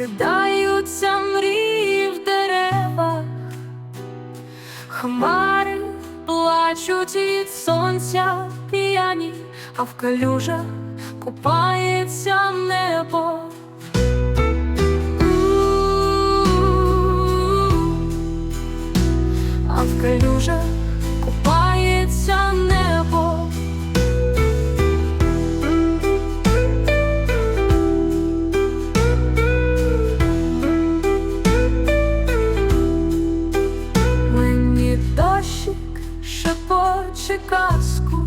розкидаються мрії в деревах, хмари плачуть від сонця п'яні, а в калюжах купається шепоче казку,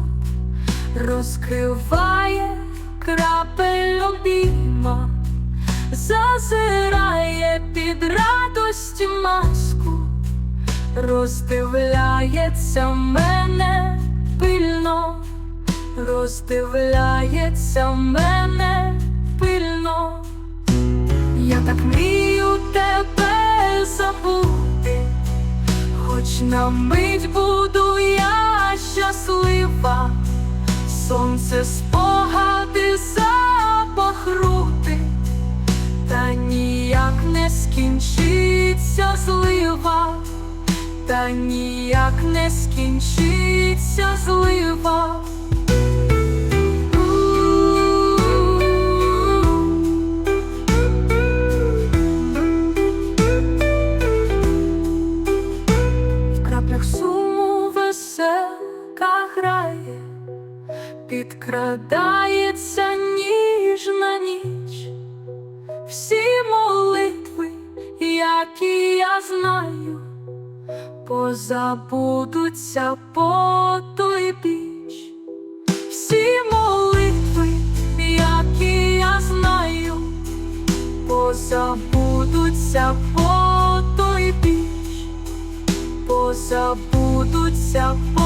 розкриває крапель обійма, зазирає під радості маску, роздивляється мене пильно, роздивляється мене пильно. Я так мрію тебе забути, хоч на мить буду я щаслива, сонце спогади запах рути, та ніяк не скінчиться злива, та ніяк не скінчиться злива. Підкрадається ніжна ніч, всі молитви, які я знаю, позабудуться по той біч, всі молитви, які я знаю, позабудуться по той біч. Позабудуться по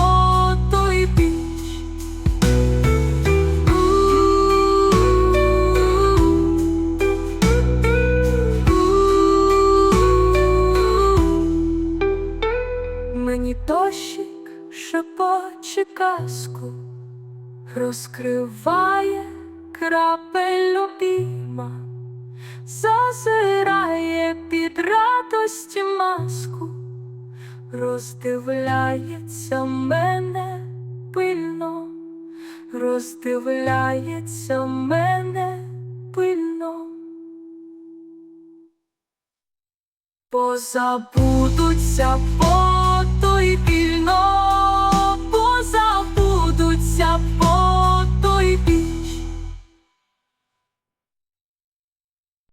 шепоче казку, розкриває крапель обійма, зазирає під радості маску роздивляється мене пильно, роздивляється мене пильно. Позабудуться по